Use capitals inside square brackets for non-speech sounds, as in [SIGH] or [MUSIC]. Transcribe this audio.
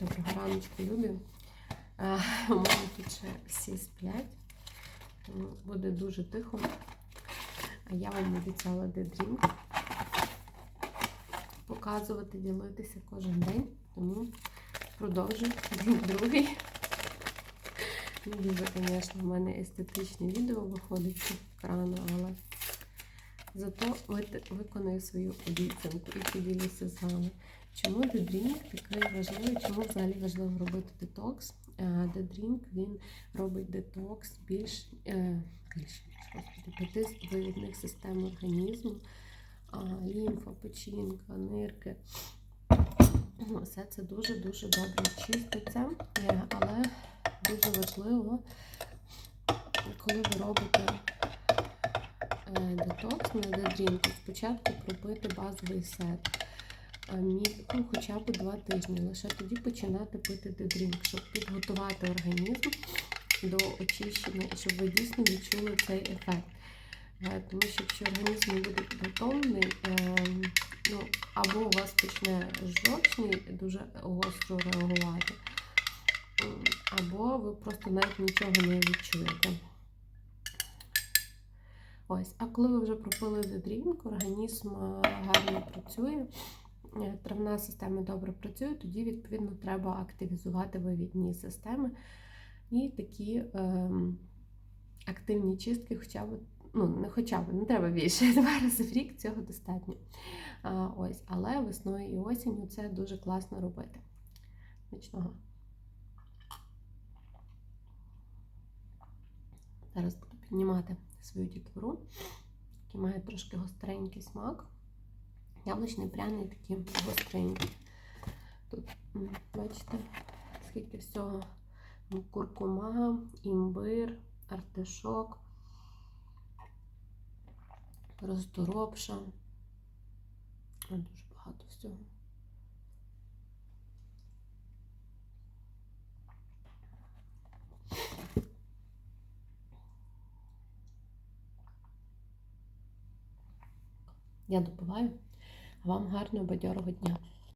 Доброго раночку, любі. Е, У мене тут ще всі сплять. Буде дуже тихо. А я вам обіцяла дедрінк показувати, ділитися кожен день. Тому продовжую день другий. Дуже, звісно, в мене естетичне відео виходить з екрану, але зато виконую свою обіцянку і поділюся з вами. Чому дедрінк такий важливий? Чому взагалі важливо робити детокс? Дедрінк він робить детокс більш, е, вивідних систем організму, лімфа, печінка, нирки. Ну, Все це дуже-дуже добре чиститься, е, але дуже важливо, коли ви робите е, детокс на дедрінку, спочатку пробити базовий сет а, мі- ну, хоча б два тижні. Лише тоді починати пити дедрінк, щоб підготувати організм до очищення і щоб ви дійсно відчули цей ефект. Е, Тому що якщо організм не буде підготовлений, е, ну, або у вас почне жовчний дуже гостро реагувати, або ви просто навіть нічого не відчуєте. Ось, а коли ви вже пропили дедрінк, організм е, гарно працює, е, травна система добре працює, тоді, відповідно, треба активізувати вивідні системи і такі ем, активні чистки, хоча б, ну, не хоча б, не треба більше, [LAUGHS] два рази в рік цього достатньо. А, ось, але весною і осінню це дуже класно робити. Смачного. Зараз піднімати свою дітвору, який має трошки гостренький смак. Яблучний пряний такий гостренький. Тут, бачите, скільки всього куркума, імбир, артишок, розторопша. Ой, Дуже багато всього. Я допиваю, вам гарного бадьорого дня.